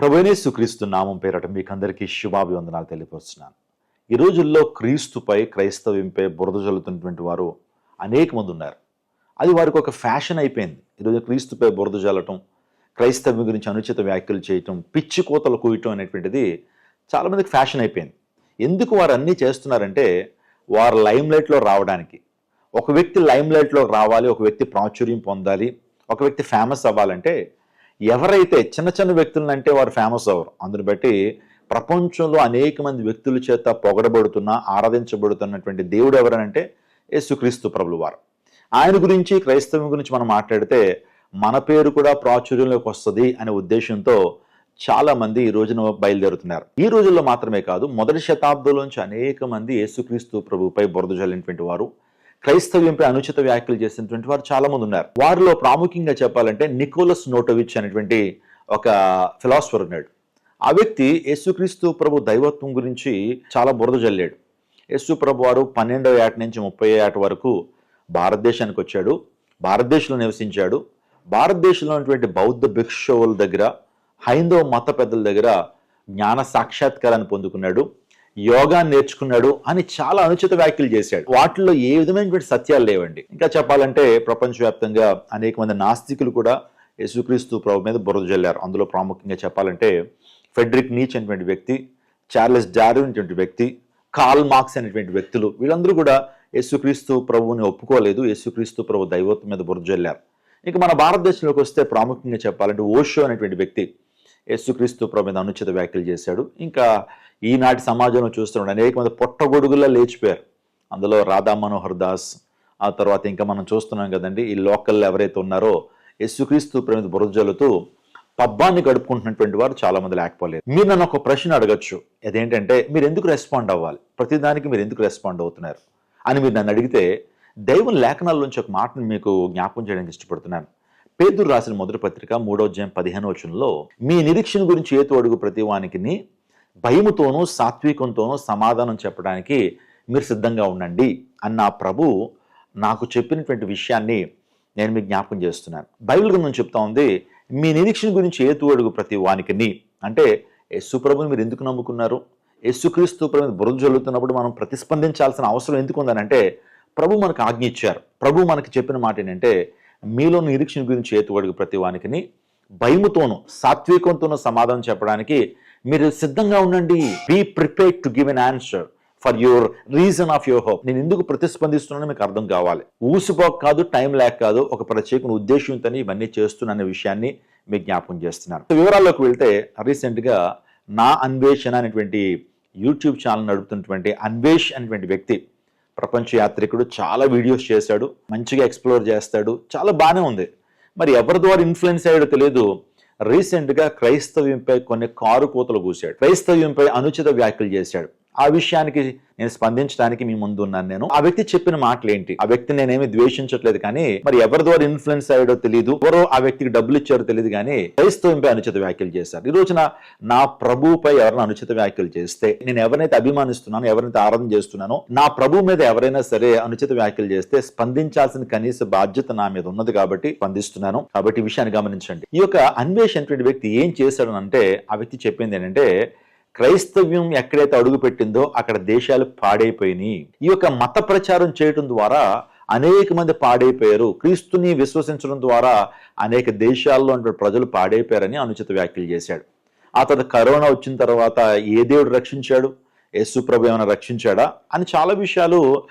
ప్రభునేసు క్రీస్తు నామం పేరట మీకు అందరికీ శుభాభివందనాలు తెలియపరుస్తున్నాను. ఈ రోజుల్లో క్రీస్తుపై క్రైస్తవంపై బురద జల్లుతున్నటువంటి వారు అనేక మంది ఉన్నారు. అది వారికి ఒక ఫ్యాషన్ అయిపోయింది. ఈరోజు క్రీస్తుపై బురద జల్లటం క్రైస్తవ్యం గురించి అనుచిత వ్యాఖ్యలు చేయటం పిచ్చి కోతలు కూయటం అనేటువంటిది చాలామందికి ఫ్యాషన్ అయిపోయింది. ఎందుకు వారు అన్నీ చేస్తున్నారంటే వారు లైమ్లైట్లో రావడానికి. ఒక వ్యక్తి లైమ్ లైట్లో రావాలి ఒక వ్యక్తి ప్రాచుర్యం పొందాలి ఒక వ్యక్తి ఫేమస్ అవ్వాలంటే ఎవరైతే చిన్న చిన్న వ్యక్తులను అంటే వారు ఫేమస్ అవ్వరు అందుని బట్టి ప్రపంచంలో అనేక మంది వ్యక్తుల చేత పొగడబడుతున్న ఆరాధించబడుతున్నటువంటి దేవుడు ఎవరనంటే యేసుక్రీస్తు ప్రభులు వారు ఆయన గురించి క్రైస్తవం గురించి మనం మాట్లాడితే మన పేరు కూడా ప్రాచుర్యంలోకి వస్తుంది అనే ఉద్దేశంతో చాలా మంది ఈ రోజున బయలుదేరుతున్నారు. ఈ రోజుల్లో మాత్రమే కాదు మొదటి శతాబ్దంలోంచి అనేక మంది యేసుక్రీస్తు ప్రభుపై బురద జల్లినటువంటి వారు క్రైస్తవ్యంపై అనుచిత వ్యాఖ్యలు చేసినటువంటి వారు చాలా మంది ఉన్నారు. వారిలో ప్రాముఖ్యంగా చెప్పాలంటే నికోలస్ నోటోవిచ్ అనేటువంటి ఒక ఫిలాసఫర్ ఉన్నాడు. ఆ వ్యక్తి యేసుక్రీస్తు ప్రభు దైవత్వం గురించి చాలా బురద జల్లాడు. యేసు ప్రభు వారు పన్నెండవ ఏట నుంచి ముప్పై ఏట వరకు భారతదేశానికి వచ్చాడు. భారతదేశంలో నివసించాడు. భారతదేశంలో ఉన్నటువంటి బౌద్ధ భిక్షువుల దగ్గర హైందవ మత పెద్దల దగ్గర జ్ఞాన సాక్షాత్కారాన్ని పొందుకున్నాడు. యోగా నేర్చుకున్నాడు అని చాలా అనుచిత వ్యాఖ్యలు చేశాడు. వాటిల్లో ఏ విధమైనటువంటి సత్యాలు లేవండి. ఇంకా చెప్పాలంటే ప్రపంచవ్యాప్తంగా అనేక మంది నాస్తికులు కూడా యేసుక్రీస్తు ప్రభు మీద బురద జల్లారు. అందులో ప్రాముఖ్యంగా చెప్పాలంటే ఫెడ్రిక్ నీచ్ అనేటువంటి వ్యక్తి చార్లెస్ డార్విన్ అనేటువంటి వ్యక్తి కాల్ మార్క్స్ అనేటువంటి వ్యక్తులు వీళ్ళందరూ కూడా యేసుక్రీస్తు ప్రభువుని ఒప్పుకోలేదు. యేసుక్రీస్తు ప్రభు దైవత్వం మీద బురద జల్లారు. ఇక మన భారతదేశంలోకి వస్తే ప్రాముఖ్యంగా చెప్పాలంటే ఓషో అనేటువంటి వ్యక్తి యేసుక్రీస్తు ప్రభు మీద అనుచిత వ్యాఖ్యలు చేశాడు. ఇంకా ఈనాటి సమాజంలో చూస్తున్నాడు అనేక మంది పొట్టగొడుగుల్లో లేచిపోయారు. అందులో రాధా మనోహర్ దాస్ ఆ తర్వాత ఇంకా మనం చూస్తున్నాం కదండి ఈ లోకల్ ఎవరైతే ఉన్నారో యేసుక్రీస్తు ప్రేమ బురజలుతూ బురద జల్లుతూ పబ్బాన్ని గడుపుకుంటున్నటువంటి వారు చాలా మంది లేకపోలేదు. మీరు నన్ను ఒక ప్రశ్న అడగచ్చు. అదేంటంటే మీరు ఎందుకు రెస్పాండ్ అవ్వాలి? ప్రతిదానికి మీరు ఎందుకు రెస్పాండ్ అవుతున్నారు? అని మీరు నన్ను అడిగితే దైవం లేఖనాల్లోంచి ఒక మాటను మీకు జ్ఞాపకం చేయడానికి ఇష్టపడుతున్నాను. పేదూరు రాసిన మొదటి పత్రిక మూడోధ్యాయం పదిహేను వచనంలో మీ నిరీక్షణ గురించి ఏతు అడుగు ప్రతి వానికి భయముతోనూ సాత్వికంతోనూ సమాధానం చెప్పడానికి మీరు సిద్ధంగా ఉండండి. అన్న ప్రభు నాకు చెప్పినటువంటి విషయాన్ని నేను మీకు జ్ఞాపకం చేస్తున్నాను. బైబిల్ గ్రంథం చెప్తా ఉంది మీ నిరీక్షణ గురించి ఏతు అడుగు ప్రతి వానికి అంటే యేసుప్రభుని మీరు ఎందుకు నమ్ముకున్నారు? యేసుక్రీస్తు ప్రభు బురద జల్లుతున్నప్పుడు మనం ప్రతిస్పందించాల్సిన అవసరం ఎందుకు ఉందనంటే ప్రభు మనకు ఆజ్ఞ ఇచ్చారు. ప్రభు మనకి చెప్పిన మాట ఏంటంటే మీలో నిరీక్షణ గురించి ఏతువడుగు ప్రతి వానికి భయముతోనూ సాత్వికంతోనూ సమాధానం చెప్పడానికి మీరు సిద్ధంగా ఉండండి. Be prepare to give an answer for your reason of your hope నేను ఎందుకు ప్రతిస్పందిస్తున్నానో మీకు అర్థం కావాలి. ఊసిపోక కాదు టైం లేక కాదు ఒక ప్రత్యేక ఉద్దేశంతో ఇవన్నీ చేస్తున్న విషయాన్ని మీకు జ్ఞాపకం చేస్తున్నాను వివరాల్లోకి వెళ్తే రీసెంట్గా నా అన్వేషణ అనేటువంటి యూట్యూబ్ ఛానల్ నడుపుతున్నటువంటి అన్వేష్ అనేటువంటి వ్యక్తి ప్రపంచ యాత్రికుడు చాలా వీడియోస్ చేశాడు మంచిగా ఎక్స్ప్లోర్ చేస్తాడు చాలా బాగానే ఉంది. మరి ఎవరి ద్వారా ఇన్ఫ్లుయెన్స్ అయ్యాడో తెలియదు రీసెంట్గా క్రైస్తవ్యంపై కొన్ని కారు కూతలు కూశాడు. క్రైస్తవ్యంపై అనుచిత వ్యాఖ్యలు చేశాడు. ఆ విషయానికి నేను స్పందించడానికి మీ ముందు ఉన్నాను నేను. ఆ వ్యక్తి చెప్పిన మాటలు ఏంటి ఆ వ్యక్తి నేనేమి ద్వేషించట్లేదు కానీ మరి ఎవరి ద్వారా ఇన్ఫ్లుయెన్స్ అయ్యాడో తెలియదు ఎవరో ఆ వ్యక్తికి డబ్బులు ఇచ్చారో తెలియదు కానీ క్రైస్తవంపై అనుచిత వ్యాఖ్యలు చేశారు. ఈ రోజున నా ప్రభువుపై ఎవరైనా అనుచిత వ్యాఖ్యలు చేస్తే నేను ఎవరైతే అభిమానిస్తున్నానో ఎవరైతే ఆరాధన చేస్తున్నానో నా ప్రభు మీద ఎవరైనా సరే అనుచిత వ్యాఖ్యలు చేస్తే స్పందించాల్సిన కనీస బాధ్యత నా మీద ఉన్నది కాబట్టి స్పందిస్తున్నాను. కాబట్టి ఈ విషయాన్ని గమనించండి. ఈ యొక్క అన్వేషణ వ్యక్తి ఏం చేశాడు అంటే ఆ వ్యక్తి చెప్పింది ఏంటంటే క్రైస్తవ్యం ఎక్కడైతే అడుగుపెట్టిందో అక్కడ దేశాలు పాడైపోయినాయి. ఈ యొక్క మత ప్రచారం చేయడం ద్వారా అనేక మంది పాడైపోయారు. క్రీస్తుని విశ్వసించడం ద్వారా అనేక దేశాల్లో ప్రజలు పాడైపోయారని అనుచిత వ్యాఖ్యలు చేశాడు. ఆ తర్వాత కరోనా వచ్చిన తర్వాత ఏ దేవుడు రక్షించాడు? యేసుప్రభు ఏమైనా రక్షించాడా? అని చాలా విషయాలు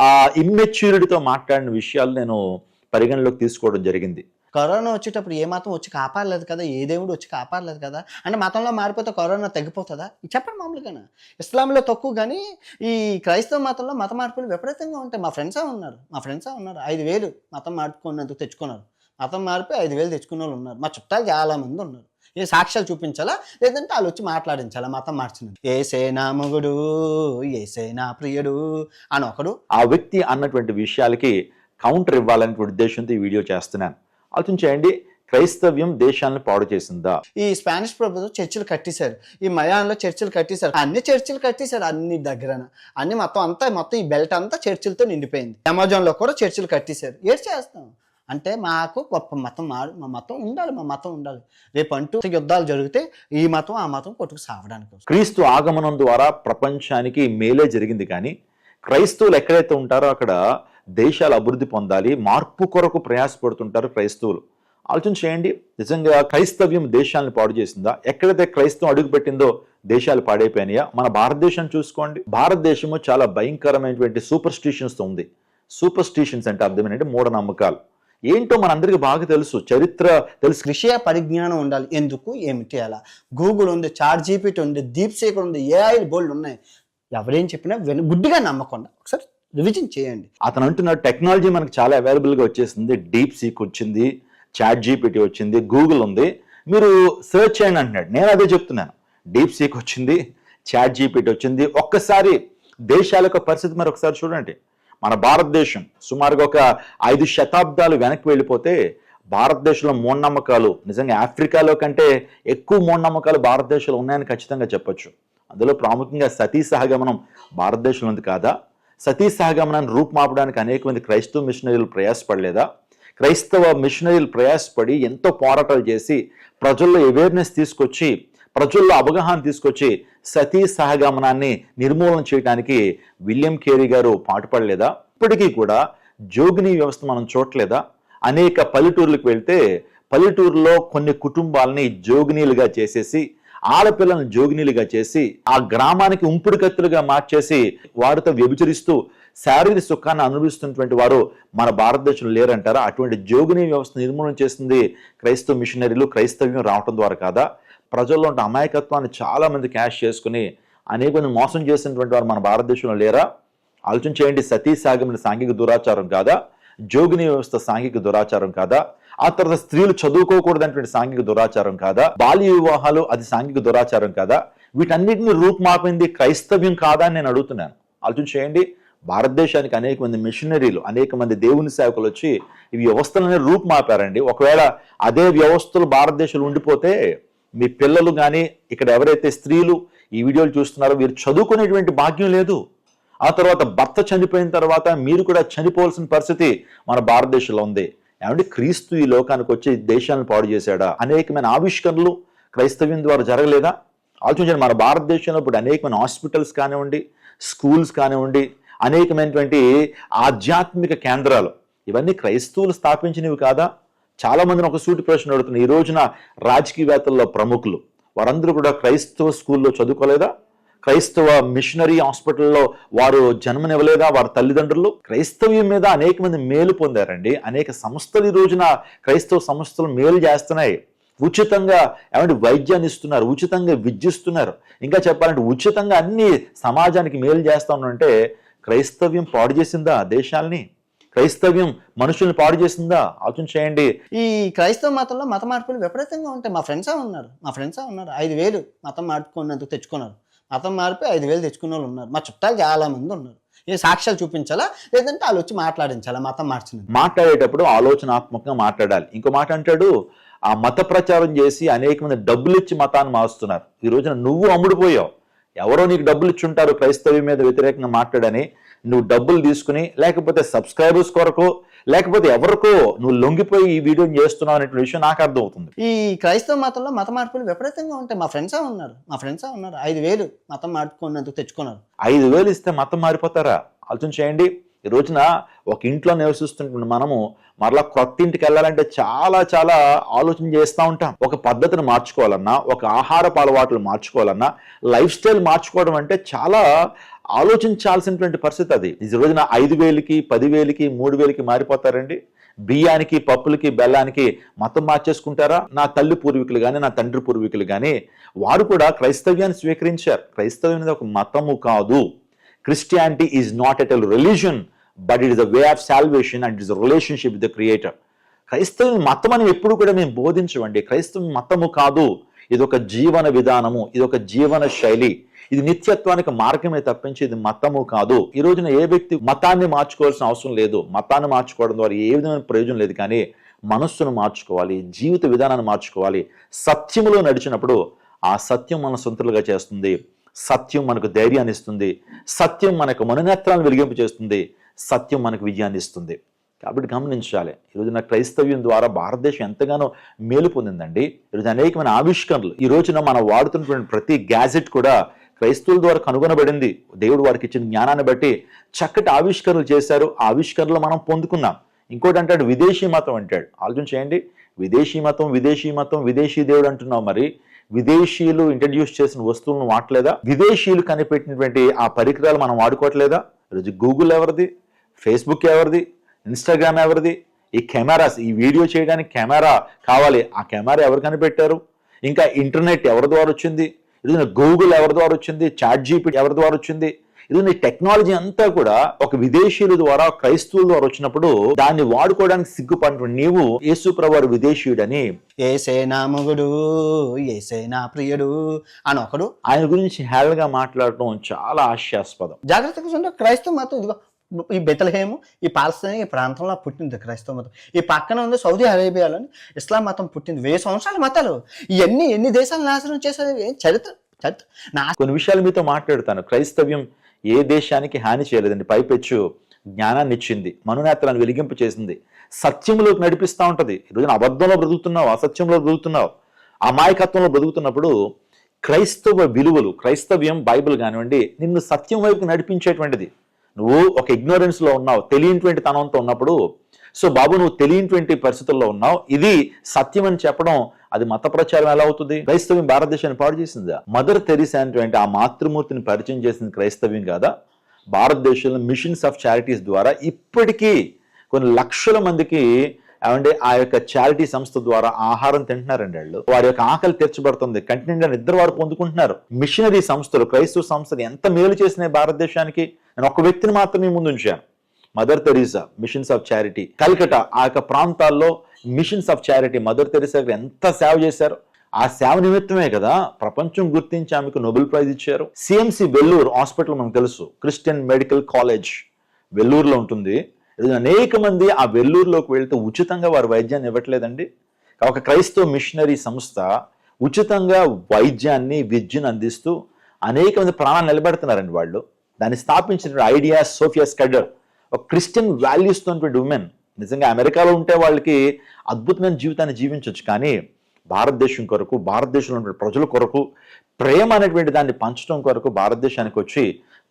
ఆ ఇమ్మెచ్యూరిటీతో మాట్లాడిన విషయాలు నేను పరిగణలోకి తీసుకోవడం జరిగింది. కరోనా వచ్చేటప్పుడు ఏ మతం వచ్చి కాపాడలేదు కదా ఏ దేవుడు వచ్చి కాపాడలేదు కదా? అంటే మతంలో మారిపోతే కరోనా తగ్గిపోతుందా? చెప్పండి మామూలుగానే. ఇస్లాంలో తక్కువ కానీ ఈ క్రైస్తవ మతంలో మత మార్పులు విపరీతంగా ఉంటాయి. మా ఫ్రెండ్సే ఉన్నారు. మా ఫ్రెండ్సే ఉన్నారు. ఐదు వేలు మతం మార్చుకున్నందుకు తెచ్చుకున్నారు. మతం మారిపి ఐదు వేలు తెచ్చుకున్న వాళ్ళు ఉన్నారు. మా చుట్టాలు చాలా మంది ఉన్నారు. ఏ సాక్ష్యాలు చూపించాలా? లేదంటే వాళ్ళు వచ్చి మాట్లాడించాలా మతం మార్చినది ఏసేనా మొగుడు ఏసేనా ప్రియుడు అని ఒకడు. ఆ వ్యక్తి అన్నటువంటి విషయాలకి కౌంటర్ ఇవ్వాలనే ఉద్దేశంతో ఈ వీడియో చేస్తున్నాను. ఆలోచించేయండి క్రైస్తవ్యం దేశాలను పాడు చేసిందా? ఈ స్పానిష్ ప్రభుత్వం చర్చిలు కట్టేశారు. ఈ మయాన్లో చర్చిలు కట్టేశారు. అన్ని చర్చిలు కట్టేశారు అన్ని దగ్గరన. అన్ని మొత్తం అంతా మొత్తం ఈ బెల్ట్ అంతా చర్చిలతో నిండిపోయింది. అమెజాన్లో కూడా చర్చిలు కట్టేశారు. ఏం చేస్తాం? అంటే మాకు గొప్ప మతం మా- మా మతం ఉండాలి మా మతం ఉండాలి. రేపు అంటూ యుద్ధాలు జరిగితే ఈ మతం ఆ మతం కొట్టుకు సావడానికి. క్రీస్తు ఆగమనం ద్వారా ప్రపంచానికి మేలే జరిగింది కానీ క్రైస్తవులు ఎక్కడైతే ఉంటారో అక్కడ దేశాలు అభివృద్ధి పొందాలి మార్పు కొరకు ప్రయాసపడుతుంటారు క్రైస్తవులు. ఆలోచన చేయండి నిజంగా క్రైస్తవ్యం దేశాలను పాడు చేసిందా? ఎక్కడైతే క్రైస్తవం అడుగుపెట్టిందో దేశాలు పాడైపోయినాయా? మన భారతదేశం చూసుకోండి. భారతదేశము చాలా భయంకరమైనటువంటి సూపర్ స్టిషన్స్తో ఉంది. సూపర్ స్టిషన్స్ అంటే అర్థం ఏంటంటే మూఢనమ్మకాలు. ఏంటో మనందరికీ బాగా తెలుసు. చరిత్ర తెలుసు. విషయ పరిజ్ఞానం ఉండాలి. ఎందుకు? ఏమిటి అలా? గూగుల్ ఉంది చాట్ జీపీటీ ఉంది డీప్ సీకర్ ఉంది ఏఐ బోల్డ్ ఉన్నాయి. ఎవరేం చెప్పినా గుడ్డిగా నమ్మకుండా. ఒకసారి రివిజన్ చేయండి. అతను అంటున్నాడు టెక్నాలజీ మనకు చాలా అవైలబుల్గా వచ్చేసింది. డీప్ సీక్ వచ్చింది చాట్ జీపీటీ వచ్చింది గూగుల్ ఉంది. మీరు సెర్చ్ చేయండి అంటున్నాడు. నేను అదే చెప్తున్నాను. డీప్ సీక్ వచ్చింది చాట్ జీపీటీ వచ్చింది. ఒక్కసారి దేశాల యొక్క పరిస్థితి మరి ఒకసారి చూడండి. మన భారతదేశం సుమారుగా ఒక ఐదు శతాబ్దాలు వెనక్కి వెళ్ళిపోతే భారతదేశంలో మూఢనమ్మకాలు నిజంగా ఆఫ్రికాలో కంటే ఎక్కువ మూఢనమ్మకాలు భారతదేశంలో ఉన్నాయని ఖచ్చితంగా చెప్పొచ్చు. అందులో ప్రాముఖ్యంగా సతీ సహగమనం భారతదేశంలో ఉంది కాదా? సతీ సహగమనాన్ని రూపుమాపడానికి అనేక మంది క్రైస్తవ మిషనరీలు ప్రయాసపడలేదా? క్రైస్తవ మిషనరీలు ప్రయాసపడి ఎంతో పోరాటాలు చేసి ప్రజల్లో అవేర్నెస్ తీసుకొచ్చి ప్రజల్లో అవగాహన తీసుకొచ్చి సతీ సహగమనాన్ని నిర్మూలన చేయడానికి విలియం కేరీ గారు పాటుపడలేదా? ఇప్పటికీ కూడా జోగిని వ్యవస్థ మనం చూడలేదా అనేక పల్లెటూర్లకు వెళ్తే పల్లెటూరులో కొన్ని కుటుంబాలని జోగినీలుగా చేసేసి ఆడపిల్లలను జోగినీలుగా చేసి ఆ గ్రామానికి ఉంపుడు కత్తులుగా మార్చేసి వారితో వ్యభిచరిస్తూ శారీరక సుఖాన్ని అనుభవిస్తున్నటువంటి వారు మన భారతదేశంలో లేరంటారా? అటువంటి జోగిని వ్యవస్థ నిర్మూలన చేసింది క్రైస్తవ మిషనరీలు క్రైస్తవ్యం రావటం ద్వారా కాదా? ప్రజల్లో ఉన్న అమాయకత్వాన్ని చాలా మంది క్యాష్ చేసుకుని అనేక మంది మోసం చేసినటువంటి వారు మన భారతదేశంలో లేరా? ఆలోచన చేయండి సతీ సాగమైన సాంఘిక దురాచారం కాదా? జోగిని వ్యవస్థ సాంఘిక దురాచారం కాదా? ఆ తర్వాత స్త్రీలు చదువుకోకూడదనేటువంటి సాంఘిక దురాచారం కాదా? బాల్య వివాహాలు అది సాంఘిక దురాచారం కాదా? వీటన్నిటిని రూపుమాపింది క్రైస్తవ్యం కాదా అని నేను అడుగుతున్నాను. ఆలోచన చేయండి. భారతదేశానికి అనేక మంది మిషనరీలు అనేక మంది దేవుని సేవకులు వచ్చి ఈ వ్యవస్థలనే రూపుమాపారండి ఒకవేళ అదే వ్యవస్థలు భారతదేశంలో ఉండిపోతే మీ పిల్లలు కానీ ఇక్కడ ఎవరైతే స్త్రీలు ఈ వీడియోలు చూస్తున్నారో వీరు చదువుకునేటువంటి భాగ్యం లేదు. ఆ తర్వాత భర్త చనిపోయిన తర్వాత మీరు కూడా చనిపోవాల్సిన పరిస్థితి మన భారతదేశంలో ఉంది. ఏమంటే క్రీస్తు ఈ లోకానికి వచ్చి దేశాలను పాడు చేశాడా? అనేకమైన ఆవిష్కరణలు క్రైస్తవ్యం ద్వారా జరగలేదా? ఆలోచించండి మన భారతదేశంలో ఇప్పుడు అనేకమైన హాస్పిటల్స్ కానివ్వండి స్కూల్స్ కానివ్వండి అనేకమైనటువంటి ఆధ్యాత్మిక కేంద్రాలు. ఇవన్నీ క్రైస్తవులు స్థాపించినవి కాదా? చాలామందిని ఒక సూటి ప్రశ్న అడుగుతున్నారు ఈ రోజున రాజకీయవేత్తల్లో ప్రముఖులు వారందరూ కూడా క్రైస్తవ స్కూల్లో చదువుకోలేదా? క్రైస్తవ మిషనరీ హాస్పిటల్లో వారు జన్మనివ్వలేదా? వారి తల్లిదండ్రులు? క్రైస్తవ్యం మీద అనేక మంది మేలు పొందారండి. అనేక సంస్థలు ఈ రోజున క్రైస్తవ సంస్థలు మేలు చేస్తున్నాయి. ఉచితంగా ఏమంటే వైద్యాన్ని ఇస్తున్నారు ఉచితంగా విద్యుస్తున్నారు. ఇంకా చెప్పాలంటే ఉచితంగా అన్ని సమాజానికి మేలు చేస్తా ఉన్నంటే క్రైస్తవ్యం పాడు చేసిందా దేశాల్ని? క్రైస్తవ్యం మనుషుల్ని పాడు చేసిందా? ఆలోచన చేయండి. ఈ క్రైస్తవ మతంలో మత మార్పులు విపరీతంగా ఉంటాయి. మా ఫ్రెండ్సే ఉన్నారు. మా ఫ్రెండ్సే ఉన్నారు. ఐదు వేలు మతం మార్చుకున్నందుకు తెచ్చుకున్నారు. మతం మారిపోయి ఐదు వేలు తెచ్చుకున్న వాళ్ళు ఉన్నారు. మా చుట్టాలు చాలా మంది ఉన్నారు. ఏ సాక్ష్యాలు చూపించాలా? లేదంటే వాళ్ళు వచ్చి మాట్లాడించాలా? మతం మార్చినందుకు మాట్లాడేటప్పుడు ఆలోచనాత్మకంగా మాట్లాడాలి. ఇంకో మాట అంటాడు ఆ మత ప్రచారం చేసి అనేక మంది డబ్బులు ఇచ్చి మతాన్ని మారుస్తున్నారు. ఈ రోజున నువ్వు అమ్ముడుపోయావు. ఎవరో నీకు డబ్బులు ఇచ్చి ఉంటారు క్రైస్తవ్యం మీద వ్యతిరేకంగా మాట్లాడని నువ్వు డబ్బులు తీసుకుని లేకపోతే సబ్స్క్రైబర్స్ కొరకు లేకపోతే ఎవరికో నువ్వు లొంగిపోయి ఈ వీడియోని చేస్తున్నావు అనే విషయం నాకు అర్థమవుతుంది. ఈ క్రైస్తవ మతంలో మత మార్పులు విపరీతంగా ఉంటాయి. మా ఫ్రెండ్సే ఉన్నారు. మా ఫ్రెండ్సే ఉన్నారు. ఐదు వేలు మతం మార్చుకున్నందుకు తెచ్చుకున్నారు. ఐదు వేలు ఇస్తే మతం మారిపోతారా? ఆలోచన చేయండి. ఈ రోజున ఒక ఇంట్లో నివసిస్తుంటున్న మనము మరలా కొత్త ఇంటికి వెళ్ళాలంటే చాలా చాలా ఆలోచన చేస్తూ ఉంటాం. ఒక పద్ధతిని మార్చుకోవాలన్నా ఒక ఆహారపు అలవాట్లు మార్చుకోవాలన్నా లైఫ్ స్టైల్ మార్చుకోవడం అంటే చాలా ఆలోచించాల్సినటువంటి పరిస్థితి అది. ఈ రోజున ఐదు వేలకి పదివేలకి మూడు వేలకి మారిపోతారండి. బియ్యానికి పప్పులకి బెల్లానికి మతం మార్చేసుకుంటారా? నా తల్లి పూర్వీకులు కానీ నా తండ్రి పూర్వీకులు కానీ వారు కూడా క్రైస్తవ్యాన్ని స్వీకరించారు. క్రైస్తవ్యం అనేది ఒక మతము కాదు. Christianity is not at all religion but it is a way of salvation and is relationship with the creator క్రైస్తవం మతం అని ఎప్పుడు కూడా మేము బోధించమండి. క్రైస్తవం మతము కాదు. ఇది ఒక జీవన విధానము. ఇది ఒక జీవన శైలి. ఇది నిత్యత్వానికి మార్గమే తప్పించి ఇది మతము కాదు. ఈ రోజున ఏ వ్యక్తి మతాన్ని మార్చుకోవాల్సిన అవసరం లేదు. మతాన్ని మార్చుకోవడం ద్వారా ఏ విధమైన ప్రయోజనం లేదు కానీ మనస్సును మార్చుకోవాలి. జీవిత విధానాన్ని మార్చుకోవాలి. సత్యములో నడిచినప్పుడు ఆ సత్యం మన సొంతలుగా చేస్తుంది. సత్యం మనకు ధైర్యాన్ని ఇస్తుంది. సత్యం మనకు మననేత్రాలను వెలిగింపు చేస్తుంది సత్యం మనకు విజయాన్ని ఇస్తుంది. కాబట్టి గమనించాలి. ఈరోజు నా క్రైస్తవ్యం ద్వారా భారతదేశం ఎంతగానో మేలు పొందిందండి. ఈరోజు అనేకమైన ఆవిష్కరణలు ఈ రోజున మనం వాడుతున్నటువంటి ప్రతి గ్యాజెట్ కూడా క్రైస్తవుల ద్వారా కనుగొనబడింది. దేవుడు వారికి ఇచ్చిన జ్ఞానాన్ని బట్టి చక్కటి ఆవిష్కరణలు చేశారు. ఆ ఆవిష్కరణలు మనం పొందుకున్నాం. ఇంకోటి అంటాడు విదేశీ మతం అంటాడు. ఆలోచన చేయండి. విదేశీ మతం విదేశీ మతం విదేశీ దేవుడు అంటున్నావు మరి. విదేశీయులు ఇంట్రడ్యూస్ చేసిన వస్తువులను వాడలేదా? విదేశీయులు కనిపెట్టినటువంటి ఆ పరికరాలు మనం వాడుకోవట్లేదా? ఈరోజు గూగుల్ ఎవరిది? ఫేస్బుక్ ఎవరిది? ఇన్స్టాగ్రామ్ ఎవరిది? ఈ కెమెరాస్ ఈ వీడియో చేయడానికి కెమెరా కావాలి. ఆ కెమెరా ఎవరు కనిపెట్టారు? ఇంకా ఇంటర్నెట్ ఎవరి ద్వారా వచ్చింది? ఇది గూగుల్ ఎవరి ద్వారా వచ్చింది? చాట్ జీపీ ఎవరి ద్వారా వచ్చింది? ఇది టెక్నాలజీ అంతా కూడా ఒక విదేశీయుల ద్వారా క్రైస్తవుల ద్వారా వచ్చినప్పుడు దాన్ని వాడుకోవడానికి సిగ్గుపడిన నీవు యేసు ప్రభువారు విదేశీయుడని ఏసే నా మొగుడు ఏసే నా ప్రియుడు అని ఒకడు ఆయన గురించి హేళనగా మాట్లాడటం చాలా హాస్యాస్పదం. జాగ్రత్తగా క్రైస్తవ మతం ఈ బెతలహేము ఈ పాలస్తీనా ఈ ప్రాంతంలో పుట్టింది క్రైస్తవ మతం. ఈ పక్కన ఉంది సౌదీ అరేబియాలోని ఇస్లాం మతం పుట్టింది. వెయ్యి సంవత్సరాల మతాలు. ఇవన్నీ ఎన్ని దేశాలు నాశనం చేసేది చరిత్ర? చరిత్ర? నా కొన్ని విషయాలు మీతో మాట్లాడుతాను. క్రైస్తవ్యం ఏ దేశానికి హాని చేయలేదండి. పైపెచ్చు జ్ఞానాన్ని ఇచ్చింది. మనునేతలను వెలిగింపు చేసింది. సత్యంలోకి నడిపిస్తూ ఉంటుంది. ఈరోజు అబద్ధంలో బ్రతుకుతున్నావు అసత్యంలో బ్రతుకుతున్నావు అమాయకత్వంలో బ్రతుకుతున్నప్పుడు క్రైస్తవ విలువలు క్రైస్తవ్యం బైబిల్ కానివ్వండి నిన్ను సత్యం వైపు నడిపించేటువంటిది. నువ్వు ఒక ఇగ్నోరెన్స్లో లో ఉన్నావు తెలియనిటువంటి తనంతో ఉన్నప్పుడు సో బాబు నువ్వు తెలియనిటువంటి పరిస్థితుల్లో ఉన్నావు ఇది సత్యం అని చెప్పడం అది మత ప్రచారం ఎలా అవుతుంది? క్రైస్తవ్యం భారతదేశాన్ని పాడు చేసిందా? మదర్ తెరీసా అనేటువంటి ఆ మాతృమూర్తిని పరిచయం చేసింది క్రైస్తవ్యం కాదా? భారతదేశంలో మిషన్స్ ఆఫ్ చారిటీస్ ద్వారా ఇప్పటికీ కొన్ని లక్షల మందికి ఏమంటే ఆ యొక్క చారిటీ సంస్థ ద్వారా ఆహారం తింటున్నారండి వాళ్ళు. వారి యొక్క ఆకలి తీర్చబడుతుంది. కంటిన్యూగా నిద్ర వారు పొందుకుంటున్నారు. మిషనరీ సంస్థలు క్రైస్తవ సంస్థలు ఎంత మేలు చేసినాయి భారతదేశానికి? నేను ఒక వ్యక్తిని మాత్రమే ముందు ఉంచాను mother Teresa missions of charity. Calcutta ఆ యొక్క ప్రాంతాల్లో missions of charity mother Teresa గారు ఎంత సేవ చేశారు? ఆ సేవ నిమిత్తమే కదా ప్రపంచం గుర్తించి ఆమెకు నోబెల్ ప్రైజ్ ఇచ్చారు. సిఎంసి వెల్లూరు హాస్పిటల్ మనకు తెలుసు. క్రిస్టియన్ మెడికల్ కాలేజ్ వెల్లూరులో ఉంటుంది. అనేక మంది ఆ వెల్లూరులోకి వెళ్తే ఉచితంగా వారు వైద్యాన్ని ఇవ్వట్లేదండి. ఒక క్రైస్తవ మిషనరీ సంస్థ ఉచితంగా వైద్యాన్ని విద్యను అందిస్తూ అనేక మంది ప్రాణాలు నిలబెడుతున్నారండి వాళ్ళు. దాన్ని స్థాపించిన ఐడియా సోఫియా స్కడర్ ఒక క్రిస్టియన్ వాల్యూస్ ఉన్నటువంటి ఉమెన్. నిజంగా అమెరికాలో ఉంటే వాళ్ళకి అద్భుతమైన జీవితాన్ని జీవించవచ్చు కానీ భారతదేశం కొరకు భారతదేశంలో ఉన్న ప్రజల కొరకు ప్రేమ అనేటువంటి దాన్ని పంచడం కొరకు భారతదేశానికి వచ్చి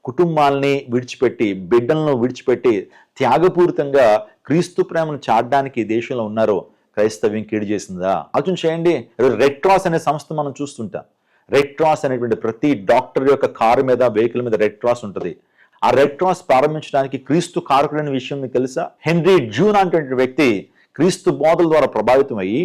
కుటుంబాల్ని విడిచిపెట్టి బిడ్డలను విడిచిపెట్టి త్యాగపూరితంగా క్రీస్తు ప్రేమను చాటడానికి దేశంలో ఉన్నారు క్రైస్తవ్యం కీడు చేసిందా? ఆలోచన చేయండి. రెడ్ క్రాస్ అనే సంస్థ మనం చూస్తుంటాం. రెడ్ క్రాస్ అనేటువంటి ప్రతి డాక్టర్ యొక్క కారు మీద వెహికల్ మీద రెడ్ క్రాస్ ఉంటుంది. ఆ రెడ్ క్రాస్ ప్రారంభించడానికి క్రీస్తు కారకుడైన విషయం మీకు తెలుసా? హెన్రీ జూన్ అనేటువంటి వ్యక్తి క్రీస్తు బోధల ద్వారా ప్రభావితం అయ్యి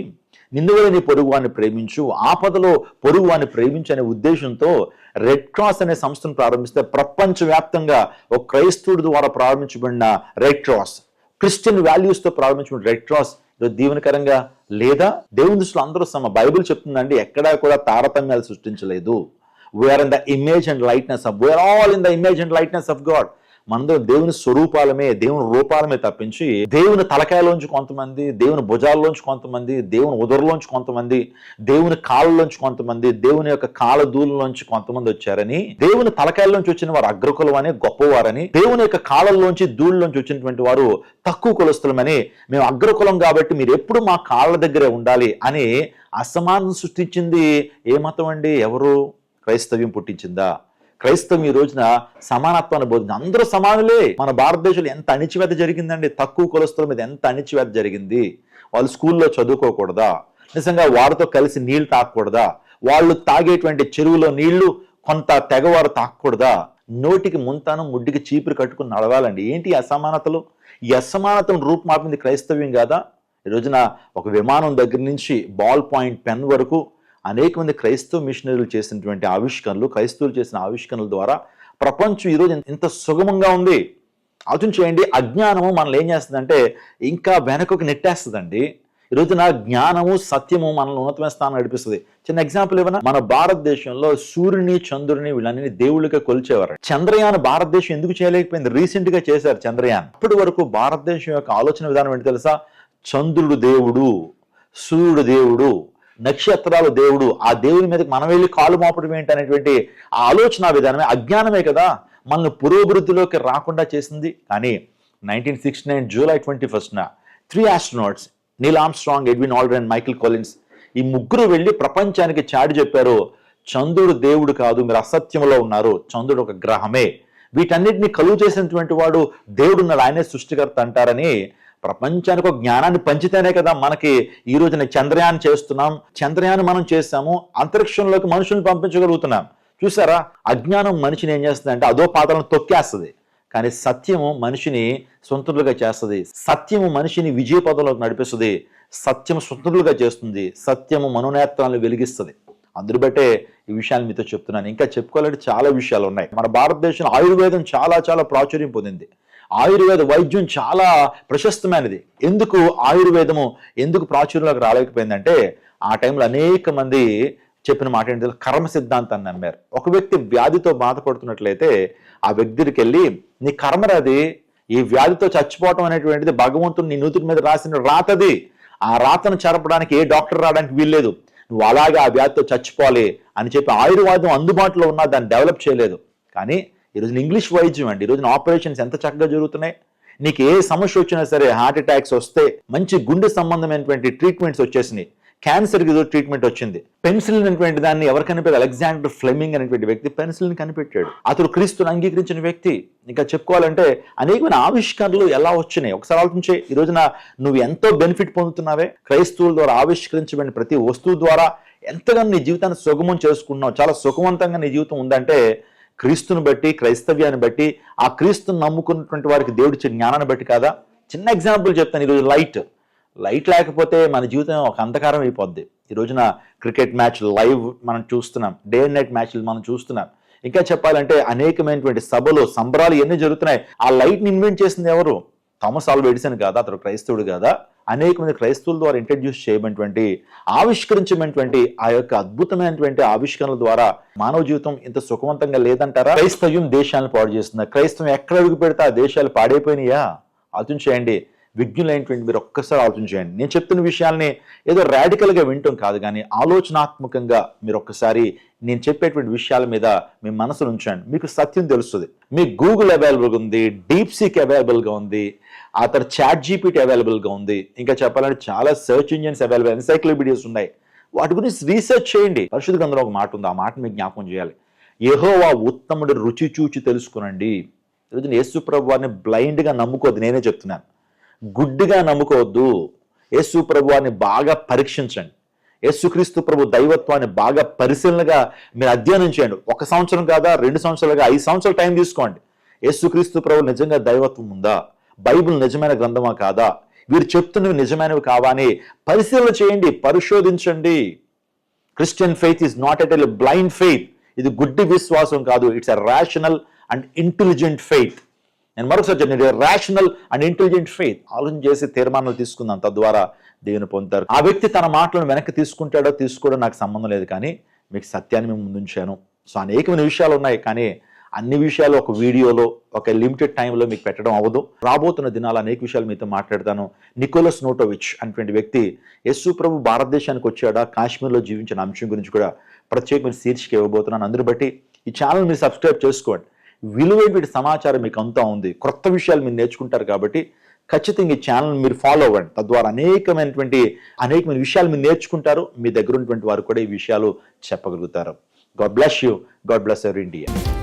నిన్నువల పొరుగువాన్ని ప్రేమించు ఆపదలో పొరుగువాన్ని ప్రేమించు అనే ఉద్దేశంతో రెడ్ క్రాస్ అనే సంస్థను ప్రారంభిస్తే ప్రపంచవ్యాప్తంగా ఒక క్రైస్తవుడి ద్వారా ప్రారంభించబడిన రెడ్ క్రాస్ క్రిస్టియన్ వాల్యూస్తో ప్రారంభించబడిన రెడ్ క్రాస్ దీవెనకరంగా లేదా దేవుని దృష్టిలో అందరూ సమ బైబిల్ చెప్తుందండి ఎక్కడా కూడా తారతమ్యాలు సృష్టించలేదు. We are in the image and likeness of we are all in the image and likeness of God మనందరం దేవుని స్వరూపాలమే దేవుని రూపాలమే తప్పించి దేవుని తలకాయలోంచి కొంతమంది దేవుని భుజాల్లోంచి కొంతమంది దేవుని ఉదరులోంచి కొంతమంది దేవుని కాళ్ళలోంచి కొంతమంది దేవుని యొక్క కాళ్ళ దూలలోంచి కొంతమంది వచ్చారని దేవుని తలకాయల్లోంచి వచ్చిన వారు అగ్రకులం అని గొప్పవారని దేవుని యొక్క కాళ్ళల్లోంచి దూళ్ళలోంచి వచ్చినటువంటి వారు తక్కువ కులస్తులమని మేము అగ్రకులం కాబట్టి మీరు ఎప్పుడు మా కాళ్ళ దగ్గరే ఉండాలి అని అసమానం సృష్టించింది ఏ మతం అండి? ఎవరు? క్రైస్తవ్యం పుట్టించిందా? క్రైస్తవం ఈ రోజున సమానత్వాన్ని బోధింది అందరూ సమానులే. మన భారతదేశంలో ఎంత అణిచివేత జరిగిందండి? తక్కువ కులస్తుల మీద ఎంత అణిచివేత జరిగింది? వాళ్ళు స్కూల్లో చదువుకోకూడదా? నిజంగా వారితో కలిసి నీళ్ళు తాగకూడదా? వాళ్ళు తాగేటువంటి చెరువులో నీళ్ళు కొంత తెగవారు తాకూడదా నోటికి ముంతాను ముడ్డికి చీపురు కట్టుకుని నడవాలండి. ఏంటి అసమానతలు? ఈ అసమానతను రూపుమాపింది క్రైస్తవ్యం కాదా? ఈ రోజున ఒక విమానం దగ్గర నుంచి బాల్ పాయింట్ పెన్ వరకు అనేక మంది క్రైస్తవ మిషనరీలు చేసినటువంటి ఆవిష్కరణలు క్రైస్తవులు చేసిన ఆవిష్కరణల ద్వారా ప్రపంచం ఈరోజు ఇంత సుగమంగా ఉంది. ఆలోచన చేయండి అజ్ఞానము మనల్ని ఏం చేస్తుందంటే ఇంకా వెనకకు నెట్టేస్తుందండి. ఈ రోజున జ్ఞానము సత్యము మనల్ని ఉన్నతమైన స్థానం నడిపిస్తుంది. చిన్న ఎగ్జాంపుల్ ఏమైనా మన భారతదేశంలో సూర్యుని చంద్రుని వీళ్ళని దేవుళ్ళుగా కొలిచేవారు. చంద్రయాన్ భారతదేశం ఎందుకు చేయలేకపోయింది? రీసెంట్గా చేశారు చంద్రయాన్. అప్పటి వరకు భారతదేశం యొక్క ఆలోచన విధానం ఏంటి తెలుసా? చంద్రుడు దేవుడు సూర్యుడు దేవుడు. నక్షత్రాలు దేవుడు ఆ దేవుని మీదకి మనం వెళ్ళి కాలు మోపడం ఏంటి అనేటువంటి ఆ ఆలోచన విధానమే అజ్ఞానమే కదా మనల్ని పురోభివృద్ధిలోకి రాకుండా చేసింది. కానీ nineteen sixty nine July twenty ఫస్ట్న three astronauts Neil Armstrong Edwin Aldrin Michael Collins ఈ ముగ్గురు వెళ్ళి ప్రపంచానికి చాటి చెప్పారు చంద్రుడు దేవుడు కాదు మీరు అసత్యంలో ఉన్నారు చంద్రుడు ఒక గ్రహమే. వీటన్నిటిని కలుగు చేసినటువంటి వాడు దేవుడున్నాడు ఆయనే సృష్టికర్త అంటారని ప్రపంచానికి ఒక జ్ఞానాన్ని పంచితేనే కదా మనకి ఈ రోజున చంద్రయాన్ చేస్తున్నాం. చంద్రయాన్ మనం చేస్తాము అంతరిక్షంలోకి మనుషుల్ని పంపించగలుగుతున్నాం. చూసారా? అజ్ఞానం మనిషిని ఏం చేస్తుంది అంటే అదో పాత్రలను తొక్కేస్తుంది. కానీ సత్యము మనిషిని స్వతంత్రులుగా చేస్తుంది. సత్యము మనిషిని విజయ పదంలోకి నడిపిస్తుంది. సత్యం స్వతంత్రులుగా చేస్తుంది. సత్యము మనోనేత్రాలను వెలిగిస్తుంది. అందుని బట్టే ఈ విషయాన్ని మీతో చెప్తున్నాను. ఇంకా చెప్పుకోవాలంటే చాలా విషయాలు ఉన్నాయి. మన భారతదేశంలో ఆయుర్వేదం చాలా చాలా ప్రాచుర్యం పొందింది. ఆయుర్వేద వైద్యం చాలా ప్రశస్తమైనది. ఎందుకు ఆయుర్వేదము ఎందుకు ప్రాచుర్యంలోకి రాలేకపోయిందంటే ఆ టైంలో అనేక మంది చెప్పిన మాట ఏంటి కర్మ సిద్ధాంతాన్ని నమ్మారు ఒక వ్యక్తి వ్యాధితో బాధపడుతున్నట్లయితే ఆ వ్యక్తి దగ్గరికి వెళ్ళి నీ కర్మరాది ఈ వ్యాధితో చచ్చిపోవటం అనేటువంటిది భగవంతుడు నీ నూతుడి మీద రాసిన రాతది. ఆ రాతను చెరపడానికి ఏ డాక్టర్ రావడానికి వీల్లేదు. నువ్వు అలాగే ఆ వ్యాధితో చచ్చిపోవాలి అని చెప్పి ఆయుర్వేదం అందుబాటులో ఉన్నా దాన్ని డెవలప్ చేయలేదు. కానీ ఈరోజు ఇంగ్లీష్ వైద్యం అండి. ఈరోజు ఆపరేషన్స్ ఎంత చక్కగా జరుగుతున్నాయి? నీకు ఏ సమస్య వచ్చినా సరే హార్ట్ అటాక్స్ వస్తే మంచి గుండె సంబంధమైనటువంటి ట్రీట్మెంట్స్ వచ్చేసినాయి. క్యాన్సర్కి ఏదో ట్రీట్మెంట్ వచ్చింది. పెన్సిలిన్ అనేటువంటి దాన్ని ఎవరు కనిపెట్టారు? అలెగ్జాండర్ ఫ్లెమింగ్ అనేటువంటి వ్యక్తి పెన్సిల్ని కనిపెట్టాడు. అతడు క్రీస్తుని అంగీకరించిన వ్యక్తి. ఇంకా చెప్పుకోవాలంటే అనేకమైన ఆవిష్కరణలు ఎలా వచ్చినాయి? ఒకసారి ఆలోచించే ఈ రోజున నువ్వు ఎంతో బెనిఫిట్ పొందుతున్నావే? క్రైస్తవుల ద్వారా ఆవిష్కరించబడిన ప్రతి వస్తువు ద్వారా ఎంతగానో నీ జీవితాన్ని సుగమం చేసుకున్నావు. చాలా సుఖవంతంగా నీ జీవితం ఉందంటే క్రీస్తుని బట్టి క్రైస్తవ్యాన్ని బట్టి ఆ క్రీస్తుని నమ్ముకున్నటువంటి వారికి దేవుడిచ్చే జ్ఞానాన్ని బట్టి కాదా? చిన్న ఎగ్జాంపుల్ చెప్తాను ఈరోజు లైట్. లైట్ లేకపోతే మన జీవితం ఒక అంధకారం అయిపోద్ది. ఈ రోజున క్రికెట్ మ్యాచ్ లైవ్ మనం చూస్తున్నాం. డే అండ్ నైట్ మ్యాచ్లు మనం చూస్తున్నాం. ఇంకా చెప్పాలంటే అనేకమైనటువంటి సభలు సంబరాలు ఎన్ని జరుగుతున్నాయి? ఆ లైట్ని ఇన్వెంట్ చేసింది ఎవరు? థామస్ ఆల్వా ఎడిసన్ కాదా? అతడు క్రైస్తవుడు కాదా? అనేక మంది క్రైస్తవుల ద్వారా ఇంట్రడ్యూస్ చేయబడినటువంటి ఆవిష్కరించబడినటువంటి ఆ యొక్క అద్భుతమైనటువంటి ఆవిష్కరణల ద్వారా మానవ జీవితం ఇంత సుఖవంతంగా లేదంటారా? క్రైస్తవ్యం దేశాలను పాడు చేస్తుంది? క్రైస్తవం ఎక్కడ అడుగు పెడితే ఆ దేశాలు పాడైపోయినాయా? ఆలోచించేయండి. విజ్ఞులైనటువంటి మీరు ఒక్కసారి ఆలోచించేయండి నేను చెప్తున్న విషయాల్ని ఏదో రాడికల్గా వింటాం కాదు కానీ ఆలోచనాత్మకంగా మీరు ఒక్కసారి నేను చెప్పేటువంటి విషయాల మీద మీ మనసును ఉంచండి. మీకు సత్యం తెలుస్తుంది. మీ గూగుల్ అవైలబుల్గా ఉంది డీప్ సీక్ అవైలబుల్గా ఉంది ఆ తర్వాత చాట్ జీపీటీ అవైలబుల్గా ఉంది. ఇంకా చెప్పాలంటే చాలా సెర్చ్ ఇంజిన్స్ అవైలబుల్ ఎన్సైక్లోపీడియాస్ ఉన్నాయి. వాటి గురించి రీసెర్చ్ చేయండి. పరిశుద్ధ గ్రంథంలో ఒక మాట ఉంది. ఆ మాట మీకు జ్ఞాపకం చేయాలి. యెహోవా ఉత్తముడు రుచి చూచి తెలుసుకునండి. ఈరోజు యేసుప్రభు వారిని బ్లైండ్గా నమ్ముకోవద్దు. నేనే చెప్తున్నాను. గుడ్డిగా నమ్ముకోవద్దు. యేసు ప్రభువాన్ని బాగా పరీక్షించండి. యేసుక్రీస్తు ప్రభు దైవత్వాన్ని బాగా పరిశీలనగా మీరు అధ్యయనం చేయండి. ఒక సంవత్సరం కాదా రెండు సంవత్సరాలుగా ఐదు సంవత్సరాలు టైం తీసుకోండి. యేసుక్రీస్తు ప్రభు నిజంగా దైవత్వం ఉందా? బైబిల్ నిజమైన గ్రంథమా కాదా? వీరు చెప్తున్నవి నిజమైనవి కావని పరిశీలన చేయండి పరిశోధించండి. Christian faith is not at a blind faith. ఇది గుడ్డి విశ్వాసం కాదు it's a rational and intelligent faith. నేను మరొకసారి చెప్పిన రేషనల్ అండ్ ఇంటెలిజెంట్ ఫెయిత్ ఆలోచన చేసి తీర్మానాలు తీసుకుందాం. తద్వారా దేవుని పొందుతారు. ఆ వ్యక్తి తన మాటలను వెనక్కి తీసుకుంటాడో తీసుకోవడం నాకు సంబంధం లేదు కానీ మీకు సత్యాన్ని మేము ముందుంచాను. సో అనేకమైన విషయాలు ఉన్నాయి కానీ అన్ని విషయాలు ఒక వీడియోలో ఒక లిమిటెడ్ టైంలో మీకు పెట్టడం అవ్వదు. రాబోతున్న దినాలు అనేక విషయాలు మీతో మాట్లాడతాను. నికోలస్ నోటోవిచ్ అనేటువంటి వ్యక్తి యస్సు ప్రభు భారతదేశానికి వచ్చాడా? కాశ్మీర్లో జీవించిన అంశం గురించి కూడా ప్రత్యేకమైన శీర్షిక ఇవ్వబోతున్నాను. అందుని బట్టి ఈ ఛానల్ మీరు సబ్స్క్రైబ్ చేసుకోండి. విలువైన సమాచారం మీకు అంతా ఉంది. క్రొత్త విషయాలు మీరు నేర్చుకుంటారు కాబట్టి ఖచ్చితంగా ఈ ఛానల్ మీరు ఫాలో అవ్వండి. తద్వారా అనేకమైనటువంటి అనేకమైన విషయాలు మీరు నేర్చుకుంటారు. మీ దగ్గర ఉన్నటువంటి వారు కూడా ఈ విషయాలు చెప్పగలుగుతారు. God bless you. God bless ever India.